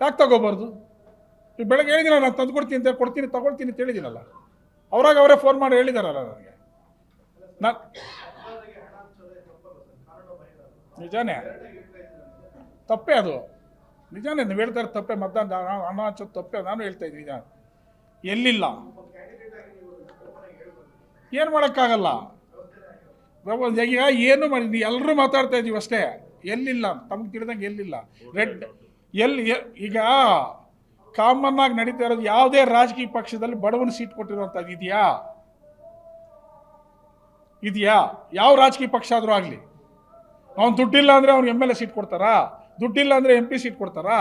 ಯಾಕೆ ತಗೋಬಾರ್ದು? ಈಗ ಬೆಳಗ್ಗೆ ಹೇಳಿದಿನ ನಾನು ತಂದು ಕೊಡ್ತೀನಿ ಅಂತ ಕೊಡ್ತೀನಿ, ತಗೊಳ್ತೀನಿ ಅಂತ ಹೇಳಿದ್ದೀನಲ್ಲ ಅವರಾಗ ಅವರೇ ಫೋನ್ ಮಾಡಿ ಹೇಳಿದಾರಲ್ಲ ನನಗೆ. ನಾನು ನಿಜಾನೇ? ತಪ್ಪೇ ಅದು. ನಿಜಾನೇ, ನೀವು ಹೇಳ್ತಾರೆ ತಪ್ಪೆ. ತಪ್ಪೇ ನಾನು ಹಚ್ಚೋದು ತಪ್ಪೇ, ನಾನು ಹೇಳ್ತಾ ಇದ್ದೀನಿ ನಿಜ ಎಲ್ಲಿಲ್ಲ? ಏನು ಮಾಡೋಕ್ಕಾಗಲ್ಲ? ಈಗ ಏನು ಮಾಡಿ ಎಲ್ಲರೂ ಮಾತಾಡ್ತಾ ಇದ್ದೀವಿ ಅಷ್ಟೇ. ಎಲ್ಲಿಲ್ಲ? ತಮ್ಗೆ ತಿಳಿದಂಗೆ ಎಲ್ಲಿಲ್ಲ. ರೆಡ್ ಎಲ್ಲಿ ಈಗ ಕಾಮನ್ ಆಗಿ ನಡೀತಾ ಇರೋದು ಯಾವುದೇ ರಾಜಕೀಯ ಪಕ್ಷದಲ್ಲಿ ಬಡವನ ಸೀಟ್ ಕೊಟ್ಟಿರುವಂಥದ್ದು ಇದೆಯಾ? ಇದೆಯಾ? ಯಾವ ರಾಜಕೀಯ ಪಕ್ಷ ಆದರೂ ಆಗಲಿ. ಅವ್ನು ದುಡ್ಡಿಲ್ಲ ಅಂದರೆ ಅವ್ನಿಗೆ ಎಂ ಎಲ್ ಎ ಸೀಟ್ ಕೊಡ್ತಾರಾ? ದುಡ್ಡಿಲ್ಲ ಅಂದರೆ ಎಂ ಪಿ ಸೀಟ್ ಕೊಡ್ತಾರಾ?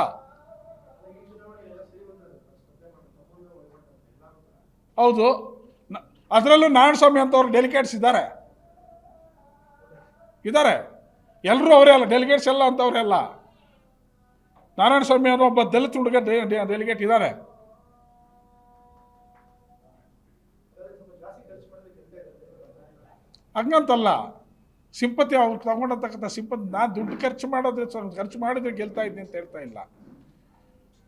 ಹೌದು. ಅದರಲ್ಲೂ ನಾರಾಯಣಸ್ವಾಮಿ ಅಂತವ್ರು ಡೆಲಿಗೇಟ್ಸ್ ಇದ್ದಾರೆ. ಇದ್ದಾರೆ. ಎಲ್ಲರೂ ಅವರೇ ಅಲ್ಲ ಡೆಲಿಗೇಟ್ಸ್ ಎಲ್ಲ ಅಂತವ್ರೆ ಅಲ್ಲ. ನಾರಾಯಣಸ್ವಾಮಿ ಅನ್ನೋ ಒಬ್ಬ ದಲಿತ ಹುಡುಗ ಡೆಲಿಗೇಟ್ ಇದ್ದಾರೆ ಹಂಗಂತಲ್ಲ, ಸಿಂಪತಿ ಅವ್ರು ತಗೊಂಡತಕ್ಕಂಥ ಸಿಂಪತಿ ನಾನು ದುಡ್ಡು ಖರ್ಚು ಮಾಡೋದ್ರೆ ಖರ್ಚು ಮಾಡಿದ್ರೆ ಗೆಲ್ತಾ ಇದ್ದೀನಿ ಅಂತ ಹೇಳ್ತಾ ಇಲ್ಲ.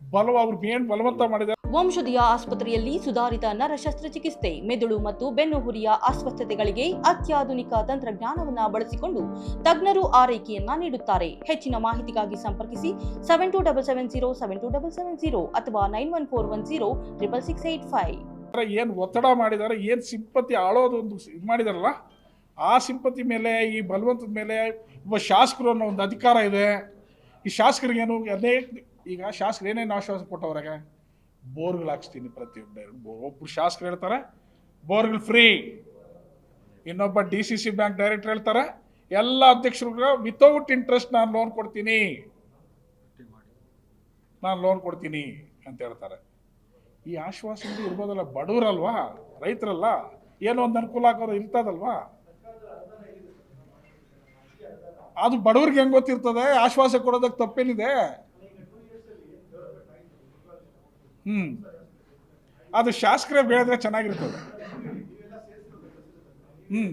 ಬಲವ ಅವ್ರಿಗೆ ಏನು ಬಲವಂತ ಮಾಡಿದ್ದಾರೆ ವಂಶದಿಯ ಆಸ್ಪತ್ರೆಯಲ್ಲಿ ಸುಧಾರಿತ ನರ ಶಸ್ತ್ರಚಿಕಿತ್ಸೆ ಮೆದುಳು ಮತ್ತು ಬೆನ್ನುಹುರಿಯ ಅಸ್ವಸ್ಥತೆಗಳಿಗೆ ಅತ್ಯಾಧುನಿಕ ತಂತ್ರಜ್ಞಾನವನ್ನು ಬಳಸಿಕೊಂಡು ತಜ್ಞರು ಆರೈಕೆಯನ್ನ ನೀಡುತ್ತಾರೆ. ಹೆಚ್ಚಿನ ಮಾಹಿತಿಗಾಗಿ ಸಂಪರ್ಕಿಸಿ seven two double seven zero seven two double seven zero ಅಥವಾ nine one four one zero triple six eight five ಏನು ಒತ್ತಡ ಮಾಡಿದ್ದಾರೆ ಏನು ಸಿಂಪತಿ ಆಳೋದು ಒಂದು ಇದು ಮಾಡಿದಾರಲ್ಲ, ಆ ಸಿಂಪತಿ ಮೇಲೆ, ಈ ಬಲವಂತದ ಮೇಲೆ ಒಬ್ಬ ಶಾಸಕರು ಅನ್ನೋ ಒಂದು ಅಧಿಕಾರ ಇದೆ. ಈ ಶಾಸಕರಿಗೇನು ಅನೇಕ ಈಗ ಶಾಸಕರು ಏನೇನು ಆಶ್ವಾಸ ಕೊಟ್ಟವ್ರಿಗೆ ಬೋರ್ಗಳು ಹಾಕ್ಸ್ತೀನಿ ಪ್ರತಿಯೊಬ್ಬ ಒಬ್ಬರು ಶಾಸಕರು ಹೇಳ್ತಾರೆ, ಬೋರ್ಗಳು ಫ್ರೀ ಇನ್ನೊಬ್ಬ D C C bank director ಹೇಳ್ತಾರೆ, ಎಲ್ಲ ಅಧ್ಯಕ್ಷರು ವಿತೌಟ್ ಇಂಟ್ರೆಸ್ಟ್ ನಾನು ಲೋನ್ ಕೊಡ್ತೀನಿ. ನಾನು ಲೋನ್ ಕೊಡ್ತೀನಿ ಅಂತ ಹೇಳ್ತಾರೆ. ಈ ಆಶ್ವಾಸನೆ ಇರ್ಬೋದಲ್ಲ, ಬಡವರಲ್ವಾ, ರೈತರಲ್ಲ, ಏನೋ ಒಂದು ಅನುಕೂಲ ಆಗೋದು ಇರ್ತದಲ್ವಾ ಅದು ಬಡವ್ರಿಗೆ ಹೆಂಗ್ ಗೊತ್ತಿರ್ತದೆ? ಆಶ್ವಾಸ ಕೊಡೋದಕ್ಕೆ ತಪ್ಪೇನಿದೆ? ಹ್ಮ್. ಅದು ಶಾಸಕರೇ ಬೆಳೆದ್ರೆ ಚೆನ್ನಾಗಿರ್ತದೆ. ಹ್ಮ್.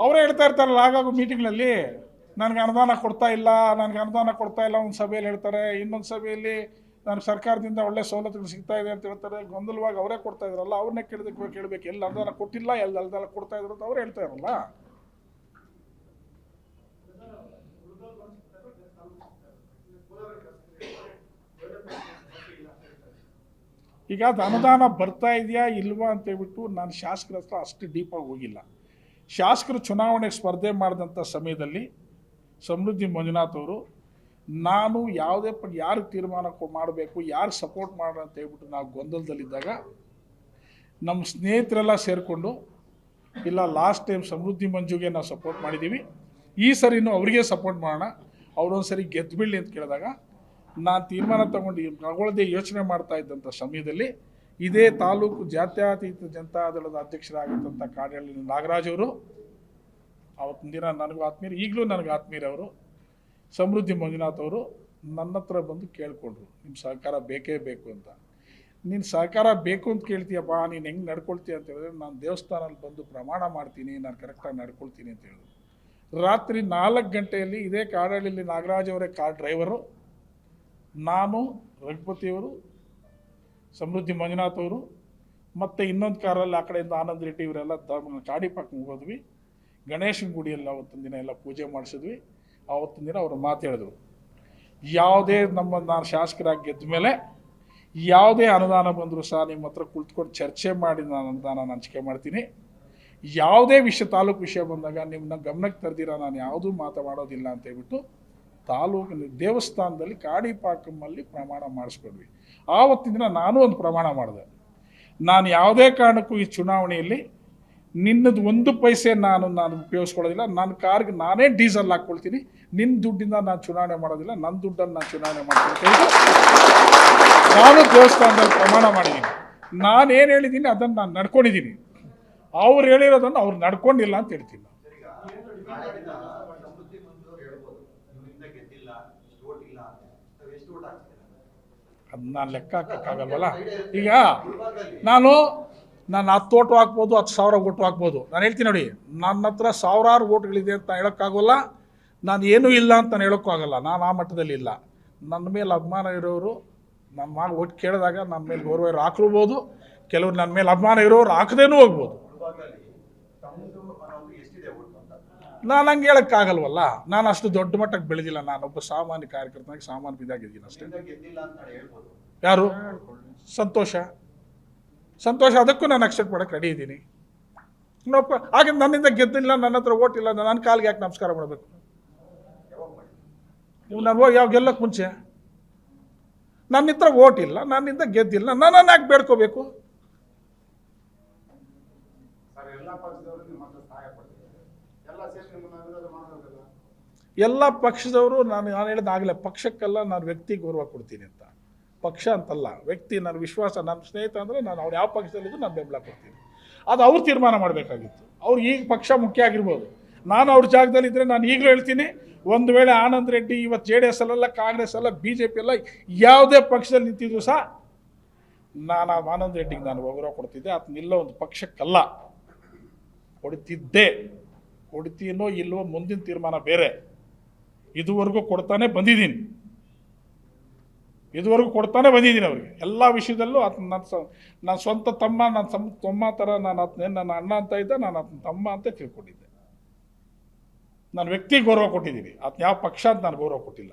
ಅವರೇ ಹೇಳ್ತಾ ಇರ್ತಾರಲ್ಲ ಆಗಾಗ ಮೀಟಿಂಗ್ನಲ್ಲಿ ನನಗೆ ಅನುದಾನ ಕೊಡ್ತಾ ಇಲ್ಲ, ನನಗೆ ಅನುದಾನ ಕೊಡ್ತಾ ಇಲ್ಲ, ಒಂದು ಸಭೆಯಲ್ಲಿ ಹೇಳ್ತಾರೆ. ಇನ್ನೊಂದು ಸಭೆಯಲ್ಲಿ ನಾನು ಸರ್ಕಾರದಿಂದ ಒಳ್ಳೆ ಸವಲತ್ತುಗಳು ಸಿಗ್ತಾ ಇದೆ ಅಂತ ಹೇಳ್ತಾರೆ. ಗೊಂದಲವಾಗಿ ಅವರೇ ಕೊಡ್ತಾ ಇದ್ರಲ್ಲ ಅವ್ರನ್ನೇ ಕೇಳಬೇಕು ಕೇಳಬೇಕು. ಎಲ್ಲಿ ಅನುದಾನ ಕೊಟ್ಟಿಲ್ಲ, ಎಲ್ಲಿ ಅನುದಾನ ಕೊಡ್ತಾ ಇದ್ರು ಅಂತ ಅವ್ರು ಹೇಳ್ತಾ ಇರಲ್ಲ ಈಗ ಅದು ಅನುದಾನ ಬರ್ತಾ ಇದೆಯಾ ಇಲ್ವಾ ಅಂತ ಹೇಳ್ಬಿಟ್ಟು ನಾನು ಶಾಸಕರ ಹತ್ರ ಅಷ್ಟು ಡೀಪಾಗಿ ಹೋಗಿಲ್ಲ. ಶಾಸಕರು ಚುನಾವಣೆಗೆ ಸ್ಪರ್ಧೆ ಮಾಡಿದಂಥ ಸಮಯದಲ್ಲಿ ಸಮೃದ್ಧಿ ಮಂಜುನಾಥ್ ಅವರು, ನಾನು ಯಾವುದೇ ಪ, ಯಾರು ತೀರ್ಮಾನ ಮಾಡಬೇಕು, ಯಾರು ಸಪೋರ್ಟ್ ಮಾಡೋಣ ಅಂತ ಹೇಳ್ಬಿಟ್ಟು ನಾವು ಗೊಂದಲದಲ್ಲಿದ್ದಾಗ ನಮ್ಮ ಸ್ನೇಹಿತರೆಲ್ಲ ಸೇರಿಕೊಂಡು, ಇಲ್ಲ ಲಾಸ್ಟ್ ಟೈಮ್ ಸಮೃದ್ಧಿ ಮಂಜುಗೆ ನಾವು ಸಪೋರ್ಟ್ ಮಾಡಿದ್ದೀವಿ, ಈ ಸರಿನೂ ಅವರಿಗೆ ಸಪೋರ್ಟ್ ಮಾಡೋಣ ಅವರೊಂದು ಸರಿ ಗೆದ್ದುಬಿಡ್ಲಿ ಅಂತ ಕೇಳಿದಾಗ ನಾನು ತೀರ್ಮಾನ ತಗೊಂಡು ತಗೊಳ್ಳದೆ ಯೋಚನೆ ಮಾಡ್ತಾ ಇದ್ದಂಥ ಸಮಯದಲ್ಲಿ ಇದೇ ತಾಲೂಕು ಜಾತ್ಯತೀತ ಜನತಾದಳದ ಅಧ್ಯಕ್ಷರಾಗಿದ್ದಂಥ ಕಾಡಳ್ಳಿ ನಾಗರಾಜ್ ಅವರು ಅವತ್ತಿನ ದಿನ ನನಗೂ ಆತ್ಮೀಯರು, ಈಗಲೂ ನನಗೆ ಆತ್ಮೀಯರವರು ಸಮೃದ್ಧಿ ಮಂಜುನಾಥ್ ಅವರು ನನ್ನ ಹತ್ರ ಬಂದು ಕೇಳಿಕೊಂಡ್ರು ನಿಮ್ಮ ಸಹಕಾರ ಬೇಕೇ ಬೇಕು ಅಂತ. ನೀನು ಸಹಕಾರ ಬೇಕು ಅಂತ ಕೇಳ್ತೀಯಪ್ಪ, ನೀನು ಹೆಂಗೆ ನಡ್ಕೊಳ್ತೀಯ ಅಂತ ಹೇಳಿದ್ರೆ ನಾನು ದೇವಸ್ಥಾನದಲ್ಲಿ ಬಂದು ಪ್ರಮಾಣ ಮಾಡ್ತೀನಿ, ನಾನು ಕರೆಕ್ಟಾಗಿ ನಡ್ಕೊಳ್ತೀನಿ ಅಂತ ಹೇಳಿದ್ರು. ರಾತ್ರಿ ನಾಲ್ಕು ಗಂಟೆಯಲ್ಲಿ ಇದೇ ಕಾಡಹಳ್ಳಿಲಿ ನಾಗರಾಜ್ ಅವರೇ ಕಾರ್ ಡ್ರೈವರು ನಾನು ರಘುಪತಿಯವರು, ಸಮೃದ್ಧಿ ಮಂಜುನಾಥ್ ಅವರು, ಮತ್ತು ಇನ್ನೊಂದು ಕಾರಲ್ಲಿ ಆ ಕಡೆಯಿಂದ ಆನಂದ್ ರೆಡ್ಡಿ ಇವರೆಲ್ಲ ಧರ್ಮ ಕಾಡಿಪಾಕ್ ಹೋದ್ವಿ. ಗಣೇಶನ ಗುಡಿಯಲ್ಲಿ ಅವತ್ತಿನ ದಿನ ಎಲ್ಲ ಪೂಜೆ ಮಾಡಿಸಿದ್ವಿ. ಆವತ್ತಿನ ದಿನ ಅವರು ಮಾತಾಡಿದ್ರು ಯಾವುದೇ ನಮ್ಮ ನಾನು ಶಾಸಕರಾಗಿ ಗೆದ್ದ ಮೇಲೆ ಯಾವುದೇ ಅನುದಾನ ಬಂದರೂ ಸಹ ನಿಮ್ಮ ಹತ್ರ ಕುಳಿತುಕೊಂಡು ಚರ್ಚೆ ಮಾಡಿ ನಾನು ಅನುದಾನ ಹಂಚಿಕೆ ಮಾಡ್ತೀನಿ. ಯಾವುದೇ ವಿಷಯ ತಾಲೂಕು ವಿಷಯ ಬಂದಾಗ ನಿಮ್ಮನ್ನ ಗಮನಕ್ಕೆ ತರ್ದಿರ ನಾನು ಯಾವುದೂ ಮಾತಾಡೋದಿಲ್ಲ ಅಂತ ಹೇಳ್ಬಿಟ್ಟು ತಾಲೂಕಿನ ದೇವಸ್ಥಾನದಲ್ಲಿ ಕಾಡಿಪಾಕಮ್ಮಲ್ಲಿ ಪ್ರಮಾಣ ಮಾಡಿಸ್ಕೊಂಡ್ವಿ. ಆವತ್ತಿನ ದಿನ ನಾನು ಒಂದು ಪ್ರಮಾಣ ಮಾಡಿದೆ. ನಾನು ಯಾವುದೇ ಕಾರಣಕ್ಕೂ ಈ ಚುನಾವಣೆಯಲ್ಲಿ ನಿನ್ನದು ಒಂದು ಪೈಸೆ ನಾನು ನಾನು ಉಪಯೋಗಿಸ್ಕೊಳ್ಳೋದಿಲ್ಲ. ನನ್ನ ಕಾರ್ಗೆ ನಾನೇ ಡೀಸೆಲ್ ಹಾಕ್ಕೊಳ್ತೀನಿ. ನಿನ್ನ ದುಡ್ಡಿಂದ ನಾನು ಚುನಾವಣೆ ಮಾಡೋದಿಲ್ಲ. ನನ್ನ ದುಡ್ಡನ್ನು ನಾನು ಚುನಾವಣೆ ಮಾಡ್ತೀನಿ ನಾನು ದೇವಸ್ಥಾನದಲ್ಲಿ ಪ್ರಮಾಣ ಮಾಡಿದ್ದೀನಿ. ನಾನು ಏನು ಹೇಳಿದ್ದೀನಿ? ಅದನ್ನು ನಾನು ನಡ್ಕೊಂಡಿದ್ದೀನಿ. ಅವ್ರು ಹೇಳಿರೋದನ್ನು ಅವ್ರು ನಡ್ಕೊಂಡಿಲ್ಲ ಅಂತ ಹೇಳ್ತೀನಿ ಸಮೃದ್ಧಿ ಮಂಜೂರು ಹೇಳ್ಬೋದು ನಿಮ್ಮಿಂದ ಗೆದ್ದಿಲ್ಲ ಇಷ್ಟು ಓಟ್ ಇಲ್ಲ ನಾನು ಲೆಕ್ಕ ಹಾಕೋಕ್ಕಾಗಲ್ವಲ್ಲ ಈಗ ನಾನು ನಾನು ಹತ್ತು ಓಟು ಹಾಕ್ಬೋದು ಹತ್ತು ಸಾವಿರ ಓಟು ಹಾಕ್ಬೋದು. ನಾನು ಹೇಳ್ತೀನಿ ನೋಡಿ ನನ್ನ ಹತ್ರ ಸಾವಿರಾರು ಓಟ್ಗಳಿದೆ ಅಂತ ಹೇಳೋಕ್ಕಾಗೋಲ್ಲ ನಾನು ಏನೂ ಇಲ್ಲ ಅಂತ ನಾನು ಹೇಳೋಕ್ಕೂ ಆಗಲ್ಲ. ನಾನು ಆ ಮಟ್ಟದಲ್ಲಿ ಇಲ್ಲ. ನನ್ನ ಮೇಲೆ ಅಭಿಮಾನ ಇರೋರು ನನ್ನ ಮಾಡಿ ಓಟ್ ಕೇಳಿದಾಗ ನನ್ನ ಮೇಲೆ ಗೌರವ ಇರೋ ಹಾಕ್ಲೂಬೋದು. ಕೆಲವರು ನನ್ನ ಮೇಲೆ ಅಭಿಮಾನ ಇರೋರು ಹಾಕದೇನೂ ಹೋಗ್ಬೋದು. ನಾನು ಹಂಗೆ ಹೇಳೋಕ್ಕಾಗಲ್ವಲ್ಲ ನಾನು ಅಷ್ಟು ದೊಡ್ಡ ಮಟ್ಟಕ್ಕೆ ಬೆಳೆದಿಲ್ಲ. ನಾನೊಬ್ಬ ಸಾಮಾನ್ಯ ಕಾರ್ಯಕರ್ತನಾಗಿ ಸಾಮಾನ್ಯ ಇದಾಗಿದ್ದೀನಿ ಅಷ್ಟೇ. ಯಾರು? ಸಂತೋಷ. ಸಂತೋಷ, ಅದಕ್ಕೂ ನಾನು ಅಕ್ಸೆಪ್ಟ್ ಮಾಡೋಕ್ಕೆ ರೆಡಿ ಇದ್ದೀನಿ. ಇನ್ನೊಬ್ಬ ಹಾಗೆ ನನ್ನಿಂದ ಗೆದ್ದಿಲ್ಲ, ನನ್ನ ಹತ್ರ ಓಟ್ ಇಲ್ಲ ನನ್ನ ಕಾಲಿಗೆ ಯಾಕೆ ನಮಸ್ಕಾರ ಮಾಡಬೇಕು? ನೀವು ನಾನು ಹೋಗಿ ಯಾವ ಗೆಲ್ಲಕ್ಕೆ ಮುಂಚೆ? ನನ್ನ ಹತ್ರ ಓಟ್ ಇಲ್ಲ, ನನ್ನಿಂದ ಗೆದ್ದಿಲ್ಲ, ನನ್ನನ್ನು ಯಾಕೆ ಬೇಡ್ಕೋಬೇಕು ಸರ್ ಎಲ್ಲ ಪಕ್ಷದವರು ನಿಮ್ಮ ಹತ್ರ ಸಹಾಯ ಪಡ್ತಿದ್ದಾರೆ ಎಲ್ಲ ಸೇರಿ ನಿಮ್ಮನ್ನ ವಿರೋಧ ಎಲ್ಲ ಪಕ್ಷದವರು ನಾನು ನಾನು ಹೇಳಿದಾಗಲೇ ಪಕ್ಷಕ್ಕೆಲ್ಲ ನಾನು ವ್ಯಕ್ತಿ ಗೌರವ ಕೊಡ್ತೀನಿ ಅಂತ. ಪಕ್ಷ ಅಂತಲ್ಲ, ವ್ಯಕ್ತಿ ನನ್ನ ವಿಶ್ವಾಸ, ನನ್ನ ಸ್ನೇಹಿತ ಅಂದರೆ ನಾನು ಅವ್ರು ಯಾವ ಪಕ್ಷದಲ್ಲಿದ್ದು ನಾನು ಬೆಂಬಲ ಕೊಡ್ತೀನಿ. ಅದು ಅವ್ರು ತೀರ್ಮಾನ ಮಾಡಬೇಕಾಗಿತ್ತು. ಅವ್ರು ಈಗ ಪಕ್ಷ ಮುಖ್ಯ ಆಗಿರ್ಬೋದು. ನಾನು ಅವ್ರ ಜಾಗದಲ್ಲಿ ಇದ್ದರೆ ನಾನು ಈಗಲೂ ಹೇಳ್ತೀನಿ, ಒಂದು ವೇಳೆ ಆನಂದ್ ರೆಡ್ಡಿ ಇವತ್ತು ಜೆ ಡಿ ಎಸ್ ಅಲ್ಲ ಕಾಂಗ್ರೆಸ್ ಅಲ್ಲ, ಬಿ ಜೆ ಪಿ ಅಲ್ಲ, ಯಾವುದೇ ಪಕ್ಷದಲ್ಲಿ ನಿಂತಿದ್ರು ಸಹ ನಾನು ಆನಂದ್ ರೆಡ್ಡಿಗೆ ನಾನು ಗೌರವ ಕೊಡ್ತಿದ್ದೆ. ಅದು ನಿಲ್ಲೋ ಒಂದು ಪಕ್ಷಕ್ಕಲ್ಲ. ಕೊಡ್ತಿದ್ದೆ. ಕೊಡ್ತೀನೋ ಇಲ್ವೋ ಮುಂದಿನ ತೀರ್ಮಾನ ಬೇರೆ. ಇದುವರೆಗೂ ಕೊಡ್ತಾನೆ ಬಂದಿದ್ದೀನಿ. ಇದುವರೆಗೂ ಕೊಡ್ತಾನೆ ಬಂದಿದ್ದೀನಿ ಅವ್ರಿಗೆ. ಎಲ್ಲ ವಿಷಯದಲ್ಲೂ ಆತ ನನ್ನ ಸ ನನ್ನ ಸ್ವಂತ ತಮ್ಮ ನನ್ನ ಸಮ ತಮ್ಮ ಥರ ನಾನು ಆತನ ನನ್ನ ಅಣ್ಣ ಅಂತ ಇದ್ದೆ ನಾನು ಆತನ ತಮ್ಮ ಅಂತ ತಿಳ್ಕೊಂಡಿದ್ದೆ. ನಾನು ವ್ಯಕ್ತಿ ಗೌರವ ಕೊಟ್ಟಿದ್ದೀನಿ. ಆತನ ಯಾವ ಪಕ್ಷ ಅಂತ ನಾನು ಗೌರವ ಕೊಟ್ಟಿಲ್ಲ.